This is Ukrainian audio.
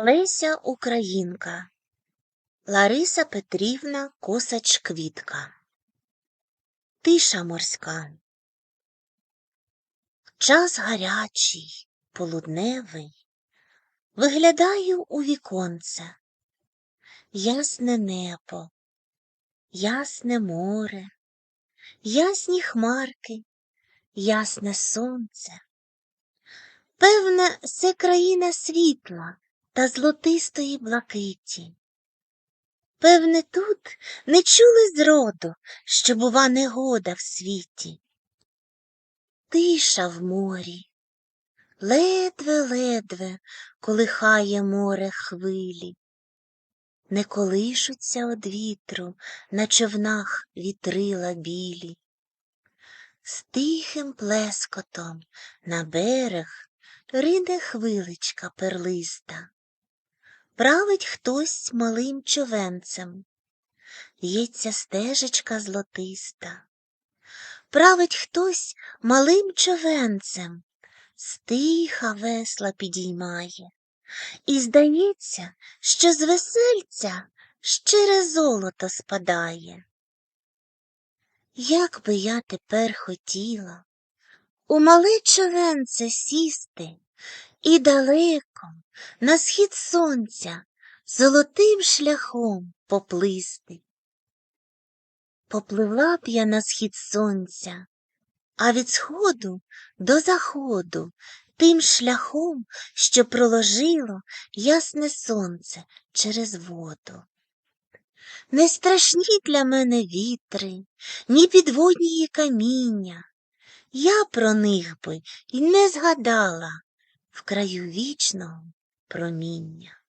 Леся Українка. Лариса Петрівна Косач Квітка Тиша морська. Час гарячий, полудневий, Виглядаю у віконце, Ясне небо, ясне море, Ясні хмарки, ясне сонце. Певне, це країна світла та золотистої блакиті. Певне, тут не чули зроду, що, бува, негода в світі. Тиша в морі, ледве-ледве колихає море хвилі, не колишуться од вітру на човнах вітрила білі. З тихим плескотом на берег рине хвиличка перлиста, править хтось малим човенцем, Ється стежечка злотиста, править хтось малим човенцем, стиха весла підіймає, і здається, що з весельця щире золото спадає. Як би я тепер хотіла у мале човенце сісти і далеко на схід сонця золотим шляхом поплисти. Попливла б я на схід сонця, а від сходу до заходу тим шляхом, що проложило ясне сонце через воду. Не страшні для мене вітри, ні підводні каміння. Я про них би й не згадала в краю вічного проміння.